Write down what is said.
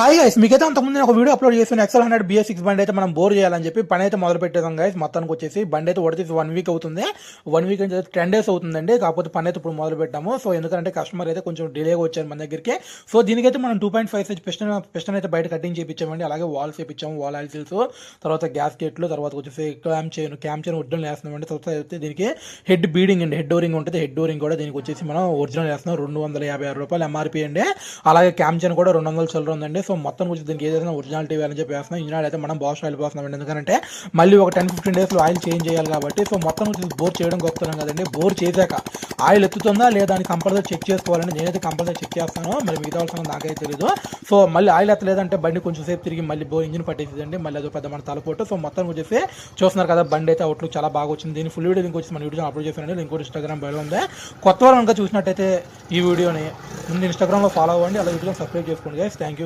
Hi guys మీకైతే అంతకుముందు నేను ఒక వీడియో అప్లోడ్ చేసిన ఎక్సెల్ హండ్రెడ్ బిఎస్ సిక్స్ బండి అయితే మనం బోర్ చేయాలని చెప్పి పని అయితే మొదలు పెట్టేదాం గైస్ మొత్తానికి వచ్చేసి బండి అయితే ఉడతీసి వన్ వీక్ అవుతుంది. వన్ వీక్ అంటే టెన్ డేస్ అవుతుందండి. కాకపోతే పని అయితే ఇప్పుడు మొదలు పెట్టాము. సో ఎందుకంటే కస్టమర్ అయితే కొంచెం డిలేగా వచ్చారు మన దగ్గరికి. సో దీనికైతే మనం two point five size piston piston అయితే బయట కటింగ్ చేయించామండి. అలాగే వాల్స్ చేయించాము వాల్ ఆయిల్స్ తర్వాత గ్యాస్ గేట్లు తర్వాత వచ్చేసి cam chain cam chain original వేస్తున్నామండి. తర్వాత అయితే దీనికి హెడ్ బీడింగ్ అండి. హెడ్ డోరింగ్ ఉంటుంది. హెడ్ డోరింగ్ కూడా దీనికి వచ్చేసి మనం ఒరిజినల్ వేస్తున్నాం. రెండు వందల యాభై ఆరు రూపాయలు ఎంఆర్పీ అండి. అలాగే క్యామ్ చైన్ కూడా రెండు వందల చిల్లర ఉందండి. సో మొత్తం వచ్చి దీనికి ఏదైనా ఒరిజినాలిటీ వేయాలని చెప్పి వేస్తున్నాం. ఇంజిన్ అయితే మనం బాష్ ఆయిల్ పోస్తున్నాం ఎందుకంటే మళ్ళీ ఒక టెన్ ఫిఫ్టీన్ డేస్లో ఆయిల్ చేంజ్ చేయాలి కాబట్టి సో మొత్తం వచ్చి బోర్ చేయడం గొప్పతనం కదండి. బోర్ చేశాక ఆయిల్ ఎత్తుతుందా లేదా అని కంపల్సరీ చెక్ చేసుకోవాలని నేనైతే కంపల్సరీ చెక్ చేస్తాను. మరి మిగతా వాళ్ళ నాకైతే తెలియదు సో మళ్ళీ ఆయిల్ ఎత్తలేదంటే బండి కొంచెం సేపు తిరిగి మళ్ళీ బోర్ ఇంజిన్ పట్టేసిందండి. మళ్ళీ అదో పెద్ద మన తలపోటు. సో మొత్తం వచ్చేసి చూస్తున్నారు కదా బండి అయితే అవుట్లుక్ చాలా బాగా వచ్చింది. దీని ఫుల్ వీడియో లింక్ వచ్చి మన వీడియో అప్లోడ్ చేశానండి. లింక్ కూడా ఇన్స్టాగ్రామ్ బయట ఉంది. కొత్త వాళ్ళు కనుక చూసినట్టయితే ఈ వీడియోని ముందు ఇన్స్టాగ్రామ్లో ఫాలో అవ్వండి. అలాగే వీడియో సబ్స్క్రైబ్ చేసుకోండి గైస్ థ్యాంక్ యూ